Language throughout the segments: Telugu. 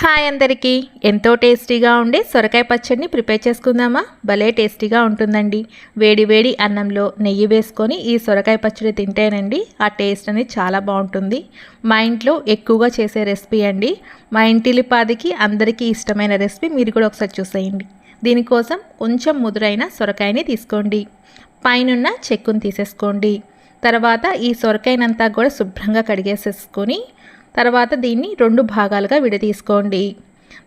హాయ్ అందరికీ. ఎంతో టేస్టీగా ఉండే సొరకాయ పచ్చడిని ప్రిపేర్ చేసుకుందామా? భలే టేస్టీగా ఉంటుందండి. వేడి వేడి అన్నంలో నెయ్యి వేసుకొని ఈ సొరకాయ పచ్చడి తింటేనండి ఆ టేస్ట్ అనేది చాలా బాగుంటుంది. మా ఇంట్లో ఎక్కువగా చేసే రెసిపీ అండి. మా ఇంటిలిపాదికి అందరికీ ఇష్టమైన రెసిపీ మీరు కూడా ఒకసారి చూసేయండి. దీనికోసం కొంచెం ముదురైన సొరకాయని తీసుకోండి. పైనున్న చెక్కును తీసేసుకోండి. తర్వాత ఈ సొరకాయనంతా కూడా శుభ్రంగా కడిగేసేసుకొని తర్వాత దీన్ని రెండు భాగాలుగా విడదీసుకోండి.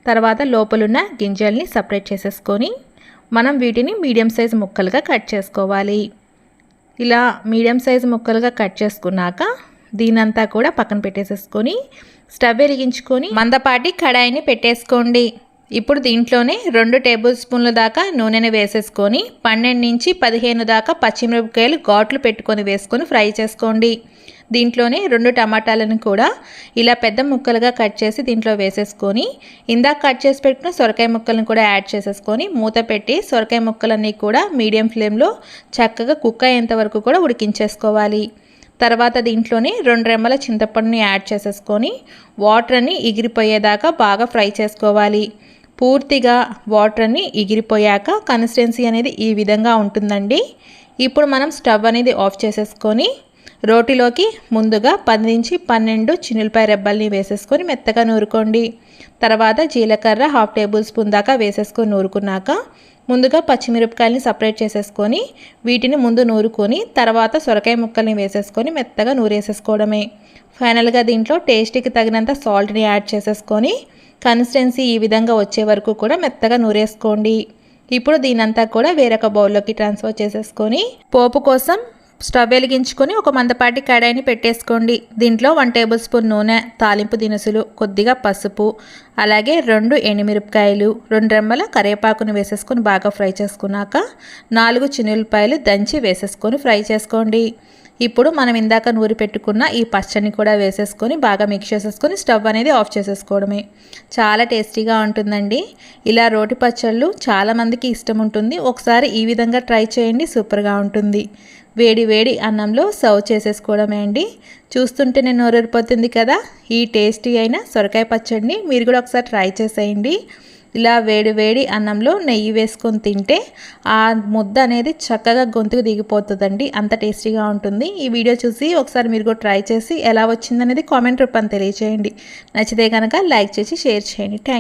తర్వాత లోపలున్న గింజల్ని సపరేట్ చేసేసుకొని మనం వీటిని మీడియం సైజ్ ముక్కలుగా కట్ చేసుకోవాలి. ఇలా మీడియం సైజ్ ముక్కలుగా కట్ చేసుకున్నాక దీనంతా కూడా పక్కన పెట్టేసేసుకొని స్టవ్ వెలిగించుకొని మందపాటి కడాయిని పెట్టేసుకోండి. ఇప్పుడు దీంట్లోనే రెండు టేబుల్ స్పూన్ల దాకా నూనెని వేసేసుకొని పన్నెండు నుంచి పదిహేను దాకా పచ్చిమిరపకాయలు ఘాట్లు పెట్టుకొని వేసుకొని ఫ్రై చేసుకోండి. దీంట్లోనే రెండు టమాటాలను కూడా ఇలా పెద్ద ముక్కలుగా కట్ చేసి దీంట్లో వేసేసుకొని ఇందాక కట్ చేసి పెట్టిన సొరకాయ ముక్కలను కూడా యాడ్ చేసేసుకొని మూత పెట్టి సొరకాయ ముక్కలన్నీ కూడా మీడియం ఫ్లేమ్లో చక్కగా కుక్ అయ్యేంత వరకు కూడా ఉడికించేసుకోవాలి. తర్వాత దీంట్లోనే రెండు రెమ్మల చింతపండుని యాడ్ చేసేసుకొని వాటర్ని ఎగిరిపోయేదాకా బాగా ఫ్రై చేసుకోవాలి. పూర్తిగా వాటర్ని ఎగిరిపోయాక కన్సిస్టెన్సీ అనేది ఈ విధంగా ఉంటుందండి. ఇప్పుడు మనం స్టవ్ అనేది ఆఫ్ చేసేసుకొని రోటిలోకి ముందుగా పది నుంచి పన్నెండు చిన్నులపాయ రెబ్బల్ని వేసేసుకొని మెత్తగా నూరుకోండి. తర్వాత జీలకర్ర హాఫ్ టేబుల్ స్పూన్ దాకా వేసేసుకొని నూరుకున్నాక ముందుగా పచ్చిమిరపకాయలని సపరేట్ చేసేసుకొని వీటిని ముందు నూరుకొని తర్వాత సొరకాయ ముక్కల్ని వేసేసుకొని మెత్తగా నూరేసేసుకోవడమే. ఫైనల్గా దీంట్లో టేస్ట్కి తగినంత సాల్ట్ని యాడ్ చేసేసుకొని కన్సిస్టెన్సీ ఈ విధంగా వచ్చే వరకు కూడా మెత్తగా నూరేసుకోండి. ఇప్పుడు దీనంతా కూడా వేరొక బౌల్లోకి ట్రాన్స్ఫర్ చేసేసుకొని పోపు కోసం స్టవ్ వెలిగించుకొని ఒక మందపాటి కడాయిని పెట్టేసుకోండి. దీంట్లో వన్ టేబుల్ స్పూన్ నూనె తాలింపు దినుసులు కొద్దిగా పసుపు అలాగే రెండు ఎండుమిరపకాయలు రెండు రెమ్మల కరివేపాకును వేసేసుకొని బాగా ఫ్రై చేసుకున్నాక నాలుగు చిన్నులపాయలు దంచి వేసేసుకొని ఫ్రై చేసుకోండి. ఇప్పుడు మనం ఇందాక నూరి పెట్టుకున్న ఈ పచ్చని కూడా వేసేసుకొని బాగా మిక్స్ చేసేసుకొని స్టవ్ అనేది ఆఫ్ చేసేసుకోవడమే. చాలా టేస్టీగా ఉంటుందండి. ఇలా రోటి పచ్చళ్ళు చాలామందికి ఇష్టం ఉంటుంది. ఒకసారి ఈ విధంగా ట్రై చేయండి. సూపర్గా ఉంటుంది. వేడి వేడి అన్నంలో సర్వ్ చేసేసుకోవడమే అండి. చూస్తుంటే నేను నోరూరిపోతుంది కదా. ఈ టేస్టీ అయిన సొరకాయ పచ్చడిని మీరు కూడా ఒకసారి ట్రై చేసేయండి. ఇలా వేడి వేడి అన్నంలో నెయ్యి వేసుకొని తింటే ఆ ముద్ద అనేది చక్కగా గొంతుకు దిగిపోతుందండి. అంత టేస్టీగా ఉంటుంది. ఈ వీడియో చూసి ఒకసారి మీరు కూడా ట్రై చేసి ఎలా వచ్చిందనేది కామెంట్ రూపాన్ని తెలియచేయండి. నచ్చితే కనుక లైక్ చేసి షేర్ చేయండి. థ్యాంక్